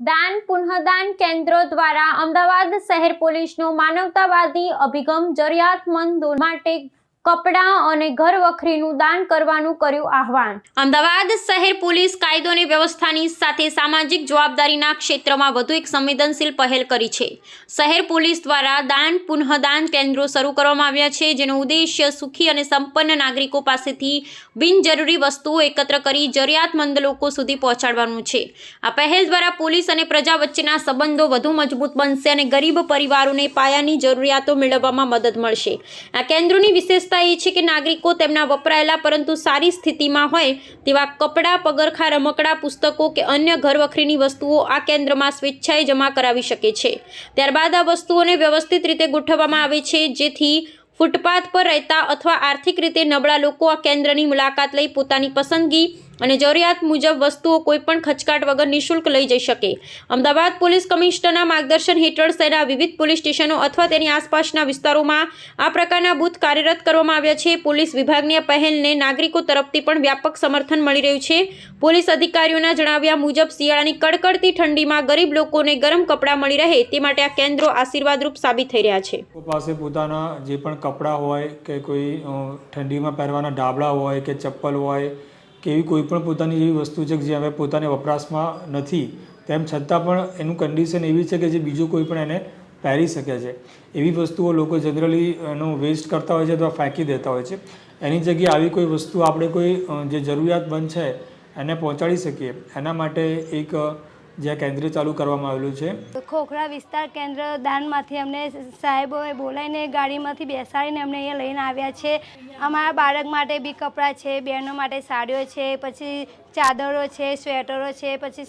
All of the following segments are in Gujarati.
દાન પુનઃદાન કેન્દ્રો દ્વારા અમદાવાદ શહેર પોલીસનો માનવતાવાદી અભિગમ જરૂરિયાતમંદો માટે કપડાં અને ઘર વખરીનું દાન કરવાનું કર્યું આહવાન. અમદાવાદ શહેર પોલીસ કાયદો અને વ્યવસ્થાની સાથે સામાજિક જવાબદારીના ક્ષેત્રમાં વધુ એક સંવેદનશીલ પહેલ કરી છે. શહેર પોલીસ દ્વારા દાન પુનઃદાન કેન્દ્રો શરૂ કરવામાં આવ્યા છે, જેનો ઉદ્દેશ્ય સુખી અને સંપન્ન નાગરિકો પાસેથી બિનજરૂરી વસ્તુઓ એકત્ર કરી જરૂરિયાતમંદ લોકો સુધી પહોંચાડવાનું છે. આ પહેલ દ્વારા પોલીસ અને પ્રજા વચ્ચેના સંબંધો વધુ મજબૂત બનશે અને ગરીબ પરિવારોને પાયાની જરૂરિયાતો મેળવવામાં મદદ મળશે. આ કેન્દ્રોની વિશેષતા એ છે કે નાગરિકો તેમના વપરાયેલા પરંતુ સારી સ્થિતિમાં હોય તેવા કપડાં, પગરખાં, રમકડાં, પુસ્તકો કે અન્ય ઘરવખરીની વસ્તુઓ આ કેન્દ્રમાં સ્વેચ્છાએ જમા કરાવી શકે છે. ત્યારબાદ આ વસ્તુઓને વ્યવસ્થિત રીતે ગોઠવવામાં આવે છે, જેથી ફૂટપાથ પર રહેતા અથવા આર્થિક રીતે નબળા લોકો આ કેન્દ્રની મુલાકાત લઈ પોતાની પસંદગી અને જરૂરિયાત મુજબ વસ્તુઓ કોઈપણ ખચકાટ વગર નિઃશુલ્ક લઈ જઈ શકે. અમદાવાદ પોલીસ કમિશનરના માર્ગદર્શન હેઠળ શહેરના વિવિધ પોલીસ સ્ટેશનો અથવા તેની આસપાસના વિસ્તારોમાં આ પ્રકારના બૂથ કાર્યરત કરવામાં આવ્યા છે. પોલીસ વિભાગની આ પહેલને નાગરિકો તરફથી પણ વ્યાપક સમર્થન મળી રહ્યું છે. પોલીસ અધિકારીઓના જણાવ્યા મુજબ, શિયાળાની કડકડતી ઠંડીમાં ગરીબ લોકોને ગરમ કપડાં મળી રહે તે માટે આ કેન્દ્રો આશીર્વાદરૂપ સાબિત થઈ રહ્યા છે. પાસે પોતાના જે પણ કપડાં હોય કે કોઈ ઠંડીમાં પહેરવાના ડાબડા હોય કે ચપ્પલ હોય કે એવી કોઈ પણ પોતાની એવી વસ્તુ છે કે જે હવે પોતાને વપરાશમાં નથી. તેમ છતાં પણ એનું કન્ડિશન એવી છે કે જે બીજું કોઈ પણ એને પહેરી શકે છે. એવી વસ્તુઓ લોકો જનરલી એનો વેસ્ટ કરતા હોય છે અથવા ફેંકી દેતા હોય છે. એની જગ્યાએ આવી કોઈ વસ્તુ આપણે કોઈ જે જરૂરિયાતમંદ છે એને પહોંચાડી શકીએ. એના માટે એક અ, જે આ કેન્દ્ર ચાલુ કરવામાં આવેલું છે. ખોખરા વિસ્તાર કેન્દ્ર દાનમાંથી અમને સાહેબોએ બોલાવીને ગાડીમાંથી બેસાડીને અમને અહીંયા લઈને આવ્યા છે. અમારા બાળક માટે બી કપડાં છે બહેનો માટે સાડીઓ છે પછી ચાદરો છે સ્વેટરો છે પછી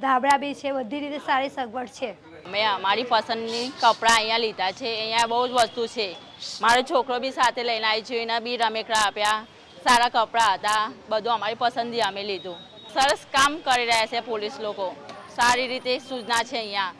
ધાબળા બી છે બધી રીતે સારી સગવડ છે. મેં અમારી પસંદની કપડાં અહીંયા લીધા છે અહીંયા બહુ જ વસ્તુ છે. મારો છોકરો બી સાથે લઈને આવી છે એના બી રમેકડા આપ્યા સારા કપડાં હતા બધું અમારી પસંદગી અમે લીધું. સરસ કામ કરી રહ્યા છે પોલીસ લોકો. સારી રીતે સૂચના છે અહીંયા.